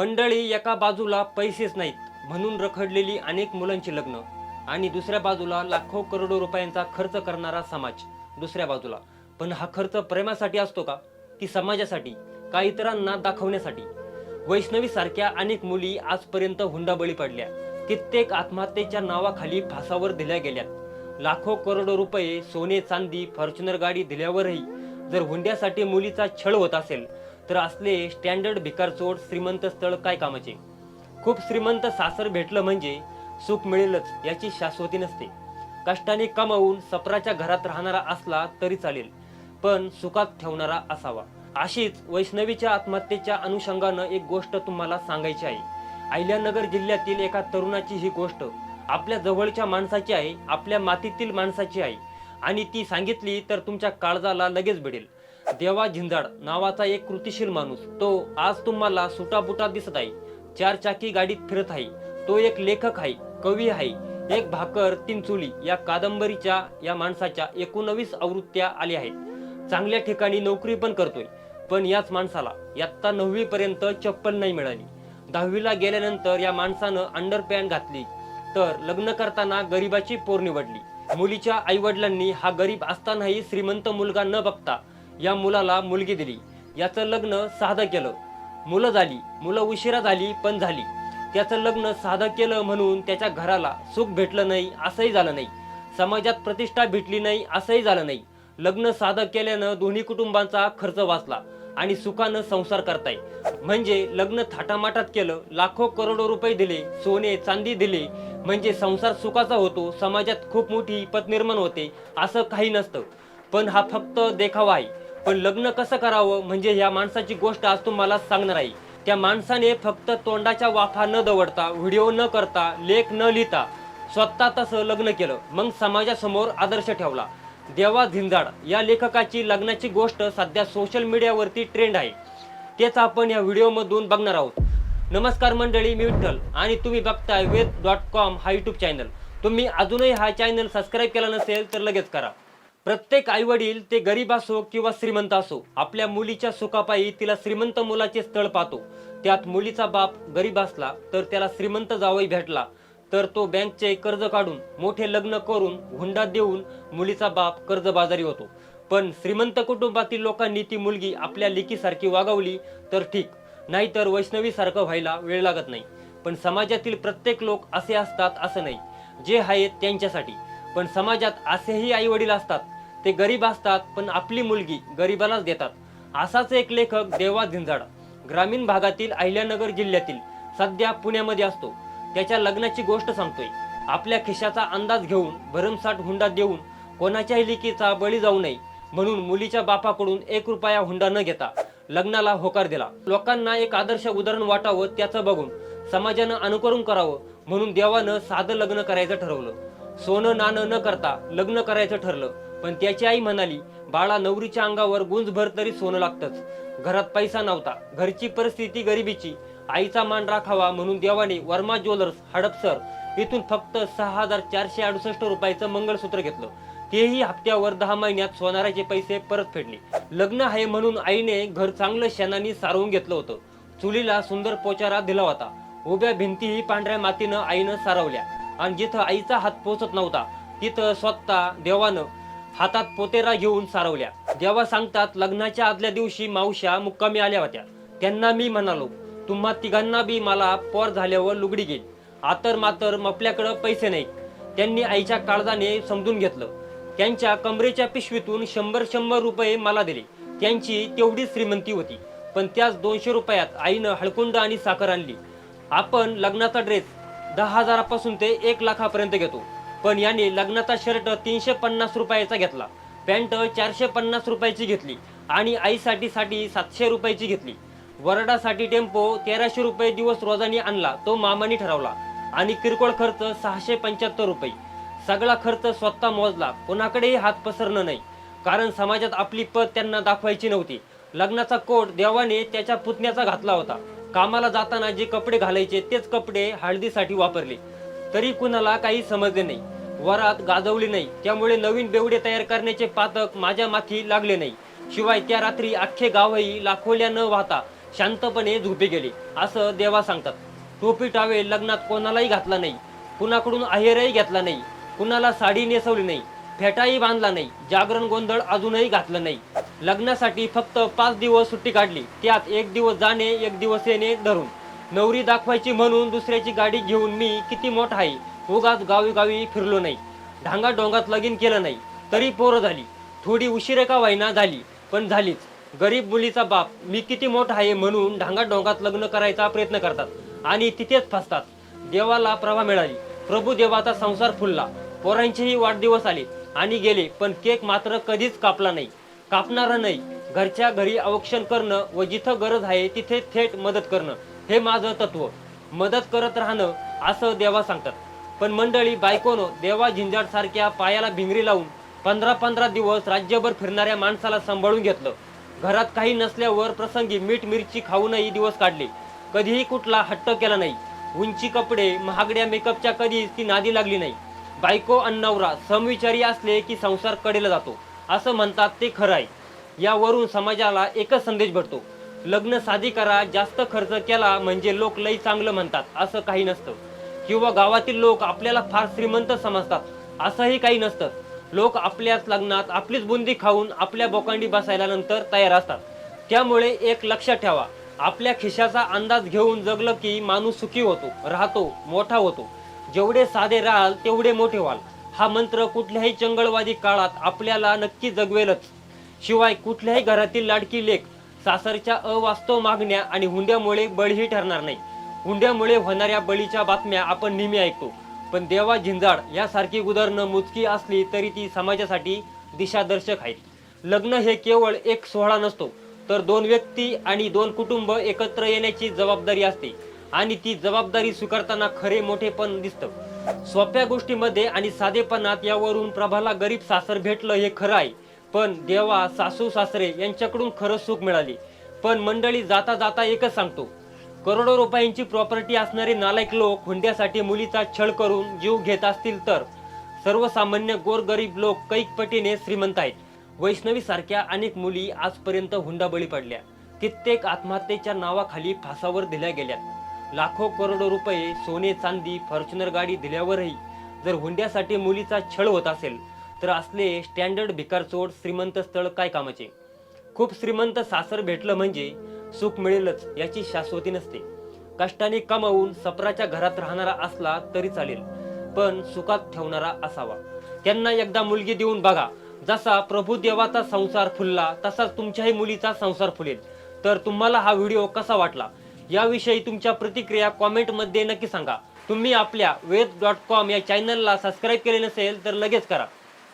मंडळी एका बाजूला पैसेच नाहीत म्हणून रखडलेली अनेक मुलांची लग्न आणि दुसऱ्या बाजूला लाखो करोडो रुपयांचा खर्च करणारा समाज दुसऱ्या बाजूला. पण हा खर्च प्रेमासाठी असतो का? की समाजासाठी? का इतरांना दाखवण्यासाठी? वैष्णवी सारख्या अनेक मुली आजपर्यंत हुंडाबळी पडल्या. कित्येक आत्महत्येच्या नावाखाली फासावर दिल्या गेल्यात लाखो करोडो रुपये सोने चांदी फॉर्च्युनर गाडी दिल्यावरही जर हुंड्यासाठी मुलीचा छळ होत असेल तर असले स्टँडर्ड भिकारचोट श्रीमंत स्थळ काय कामाचे? खूप श्रीमंत सासर भेटलं म्हणजे सुख मिळेलच याची शाश्वती नसते. कष्टाने कमावून सपराच्या घरात राहणारा असला तरी चालेल पण सुखात ठेवणारा असावा. अशीच वैष्णवीच्या आत्महत्येच्या अनुषंगानं एक गोष्ट तुम्हाला सांगायची आहे. अहिल्यानगर जिल्ह्यातील एका तरुणाची ही गोष्ट आपल्या जवळच्या माणसाची आहे आपल्या मातीतील माणसाची आहे. आणि ती सांगितली तर तुमच्या काळजाला लगेच भिडेल. देवा झिंजाड नावाचा एक कृतिशील माणूस. तो आज तुम्हाला सुटाबुटा दिसत आहे. चार चाकी गाडीत फिरत आहे. तो एक लेखक आहे कवी आहे. एक भाकर तीन चुली या कादंबरीच्या या माणसाच्या एकोणवीस आवृत्त्या आल्या आहेत. चांगल्या ठिकाणी नोकरी पण करतोय. पण याच माणसाला इयत्ता नववी पर्यंत चप्पल नाही मिळाली. दहावीला गेल्यानंतर या माणसानं अंडर घातली. तर लग्न करताना गरिबाची पोर निवडली. मुलीच्या आई वडिलांनी हा गरीब असतानाही श्रीमंत मुलगा न बघता या मुलाला मुलगी दिली. याचं लग्न साधं केलं. मुलं झाली मुलं उशिरा झाली पण झाली. त्याचं लग्न साधं केलं म्हणून त्याच्या घराला सुख भेटलं नाही असंही झालं नाही. समाजात प्रतिष्ठा भेटली नाही असंही झालं नाही. लग्न साधं केल्यानं दोन्ही कुटुंबांचा खर्च वाचला आणि सुखानं संसार करताय. म्हणजे लग्न थाटामाटात केलं लाखो करोडो रुपये दिले सोने चांदी दिले. म्हणजे संसार सुखाचा होतो समाजात खूप मोठी पत निर्माण होते असं काही नसतं. पण हा फक्त देखावा आहे. पण लग्न कसं करावं? म्हणजे ह्या माणसाची गोष्ट आज तुम्हाला सांगणार आहे. त्या माणसाने फक्त तोंडाच्या वाफा न दवडता व्हिडिओ न करता लेख न लिहिता स्वतः तसं लग्न केलं. मग समाजासमोर आदर्श ठेवला. देवा झिंजाड या लेखकाची लग्नाची गोष्ट सध्या सोशल मीडियावरती ट्रेंड आहे. तेच आपण या व्हिडिओमधून बघणार आहोत. नमस्कार मंडळी मी विठ्ठल आणि तुम्ही बघताय वेद डॉट कॉम हा यूट्यूब चॅनल तुम्ही अजूनही हा चॅनल सबस्क्राईब केला नसेल तर लगेच करा. प्रत्येक आईवडील ते गरीब असो किंवा श्रीमंत असो आपल्या मुलीच्या सुखापायी तिला श्रीमंत मुलाचे स्थळ पाहतो. त्यात मुलीचा बाप गरीब असला तर त्याला श्रीमंत जावई भेटला तर तो बँकचे कर्ज काढून मोठे लग्न करून हुंडा देऊन मुलीचा बाप कर्जबाजारी होतो. पण श्रीमंत कुटुंबातील लोकांनी ती मुलगी आपल्या लेकीसारखी वागवली तर ठीक नाहीतर वैष्णवीसारखं व्हायला वेळ लागत नाही. पण समाजातील प्रत्येक लोक असे असतात असं नाही. जे आहेत त्यांच्यासाठी. पण समाजात असेही आई वडील असतात ते गरीब असतात पण आपली मुलगी गरीबालाच देतात. असाच एक लेखक देवा झिंजाड. ग्रामीण भागातील अहिल्यानगर जिल्ह्यातील सध्या पुण्यामध्ये असतो. त्याच्या लग्नाची गोष्ट सांगतोय. आपल्या खिशाचा अंदाज घेऊन भरमसाठ हुंडा देऊन कोणाच्याही लेकीचा बळी जाऊ नये म्हणून मुलीच्या बापाकडून एक रुपया हुंडा न घेता लग्नाला होकार दिला. लोकांना एक आदर्श उदाहरण वाटावं त्याचं बघून समाजानं अनुकरण करावं म्हणून देवानं साधं लग्न करायचं ठरवलं. सोनं नाणं न करता लग्न करायचं ठरलं. पण त्याची आई म्हणाली बाळा नवरीच्या अंगावर गुंजभर तरी सोनं लागतंच. घरात पैसा नव्हता. घरची परिस्थिती गरिबीची. आईचा मान राखावा म्हणून देवाने वर्मा ज्वेलर्स हडपसर इथून फक्त सहा हजार चारशे अडुसष्ट रुपयाचं मंगळसूत्र घेतलं. तेही हप्त्यावर दहा महिन्यात सोनाराचे पैसे परत फेडले लग्न आहे म्हणून आईने घर चांगलं शेणाने सारवून घेतलं होतं. चुलीला सुंदर पोचारा दिला होता. उभ्या भिंतीही पांढऱ्या मातीनं आईनं सारवल्या. आणि जिथं आईचा हात पोचत नव्हता तिथं स्वतः देवानं हातात पोतेरा घेऊन सारवल्या. देवा सांगतात लग्नाच्या आदल्या दिवशी मावश्या मुक्कामी आल्या होत्या. त्यांना मी म्हणालो तुम्हा तिघांना बी मला पोर झाल्यावर लुगडी घेईल आतर मातर आपल्याकडं पैसे नाहीत. त्यांनी आईच्या काळजाने समजून घेतलं. त्यांच्या कमरेच्या पिशवीतून शंभर शंभर रुपये मला दिले. त्यांची तेवढी श्रीमंती होती. पण त्याच दोनशे रुपयात आईनं हळकुंड आणि साखर आणली. आपण लग्नाचा ड्रेस दहा हजारापासून ते एक लाखापर्यंत घेतो. पण याने लग्नाचा शर्ट तीनशे पन्नास रुपयाचा घेतला. पॅन्ट चारशे पन्नास रुपयाची घेतली. आणि आईसाठी साठी सातशे रुपयाची घेतली. वरडासाठी टेम्पो तेराशे रुपये दिवस रोजानी आणला तो मामानी ठरवला. आणि किरकोळ खर्च सहाशे पंच्याहत्तर रुपये. सगळा खर्च स्वतः मोजला कोणाकडेही हात पसरणं नाही. कारण समाजात आपली पद त्यांना दाखवायची नव्हती. लग्नाचा कोट देवाने त्याच्या पुतण्याचा घातला होता. कामाला जाताना जे कपडे घालायचे तेच कपडे हळदीसाठी वापरले. तरी कुणाला काही समजले नाही. वरात गाजवली नाही. त्यामुळे नवीन बेवडे तयार करण्याचे पातक माझ्या माथी लागले नाही. शिवाय त्या रात्री अख्खे गावही लाखोल्या न वाहता शांतपणे झोपे गेले असं देवा सांगतात. टोपी टावे लग्नात कोणालाही घातला नाही. कुणाकडून आहेरही घेतला नाही. कुणाला साडी नेसवली नाही. फेटाही बांधला नाही. जागरण गोंधळ अजूनही घातलं नाही. लग्नासाठी फक्त पाच दिवस सुट्टी काढली. त्यात एक दिवस जाणे एक दिवस येणे धरून. नवरी दाखवायची म्हणून दुसऱ्याची गाडी घेऊन मी किती मोठा आहे उगाच गावी गावी फिरलो नाही. ढांगा डोंगात लगीन केलं नाही. तरी पोरं झाली. थोडी उशिरे का वाईना झाली पण झालीच. गरीब मुलीचा बाप मी किती मोठा आहे म्हणून ढांगा डोंगात लग्न करायचा प्रयत्न करतात. आणि तिथेच फसतात. देवाला प्रभा मिळाली. प्रभू देवाचा संसार फुलला. पोरांचेही वाढदिवस आले आणि गेले पण केक मात्र कधीच कापला नाही. कापणारा नाही. घरच्या घरी औक्षण करणं व जिथं गरज आहे तिथे थेट मदत करणं हे माझं तत्व. मदत करत राहणं असं देवा सांगतात. पण मंडळी बायकोनं देवा झिंजाट सारख्या पायाला भिंगरी लावून पंधरा पंधरा दिवस राज्यभर फिरणाऱ्या माणसाला सांभाळून घेतलं. घरात काही नसल्यावर प्रसंगी मीठ मिरची खाऊनही दिवस काढले. कधीही कुठला हट्ट केला नाही. उंची कपडे महागड्या मेकअपच्या कधीच ती नादी लागली नाही. बायको अण्णवरा समविचारी असले की संसार कडेला जातो. असं म्हणतात ते खरं आहे. यावरून समाजाला एकच संदेश भेटतो. लग्न साधी करा जास्त खर्च केला म्हणजे लोक लई चांगलं म्हणतात असं काही नसतं. किंवा गावातील लोक आपल्याला फार श्रीमंत समजतात असंही काही नसतं. लोक आपल्याच लग्नात आपलीच बुंदी खाऊन आपल्या बोकांडी बसायला नंतर तयार असतात. त्यामुळे एक लक्षात ठेवा. आपल्या खिशाचा अंदाज घेऊन जगलं की माणूस सुखी होतो राहतो मोठा होतो. जेवढे साधे राहाल तेवढे मोठे व्हाल. हा मंत्र कुठल्याही चंगळवादी काळात आपल्याला नक्की जगवेलच. शिवाय कुठल्याही घरातील लाडकी लेख सासरच्या अवास्तव मागण्या आणि हुंड्यामुळे बळीही ठरणार नाही. हुंड्यामुळे होणाऱ्या बळीच्या बातम्या आपण नेहमी ऐकतो. पण देवा झिंजाड यासारखी उदाहरणं मुचकी असली तरी ती समाजासाठी दिशादर्शक आहेत. लग्न हे केवळ एक सोहळा नसतो तर दोन व्यक्ती आणि दोन कुटुंब एकत्र येण्याची जबाबदारी असते. आणि ती जबाबदारी स्वीकारताना खरे मोठेपण दिसतं. सोप्या गोष्टीमध्ये आणि साधेपणात यावरून प्रभाला गरीब सासर भेटलं हे खरं आहे. पण देवा सासू सासरे यांच्याकडून खरं सुख मिळाली. पण मंडळी जाता जाता एकच सांगतो. करोडो रुपयांची प्रॉपर्टी असणारे नालायक लोक हुंड्यासाठी मुलीचा छळ करून जीव घेत असतील तर सर्वसामान्य गोरगरीब लोक कैकपटीने श्रीमंत आहेत. वैष्णवी सारख्या अनेक मुली आजपर्यंत हुंडा बळी पडल्या. कित्येक आत्महत्येच्या नावाखाली फासावर दिल्या गेल्या लाखो करोडो रुपये सोने चांदी फॉर्च्युनर गाडी दिल्यावरही जर हुंड्यासाठी मुलीचा छळ होत असेल तर असले स्टँडर्ड भिकारचोड श्रीमंत स्थळ काय कामाचे? खूप श्रीमंत सासर भेटलं म्हणजे सुख मिळेलच याची शाश्वती नसते. कष्टाने कमावून सपराच्या घरात राहणारा असला तरी चालेल पण सुखात ठेवणारा असावा. त्यांना एकदा मुलगी देऊन बघा जसा प्रभू देवाचा संसार फुलला तसाच तुमच्याही मुलीचा संसार फुलेल. तर तुम्हाला हा व्हिडिओ कसा वाटला? याविषयी तुमच्या प्रतिक्रिया कॉमेंटमध्ये नक्की सांगा. तुम्ही आपल्या वेद डॉट कॉम या चॅनलला सबस्क्राईब केले नसेल तर लगेच करा.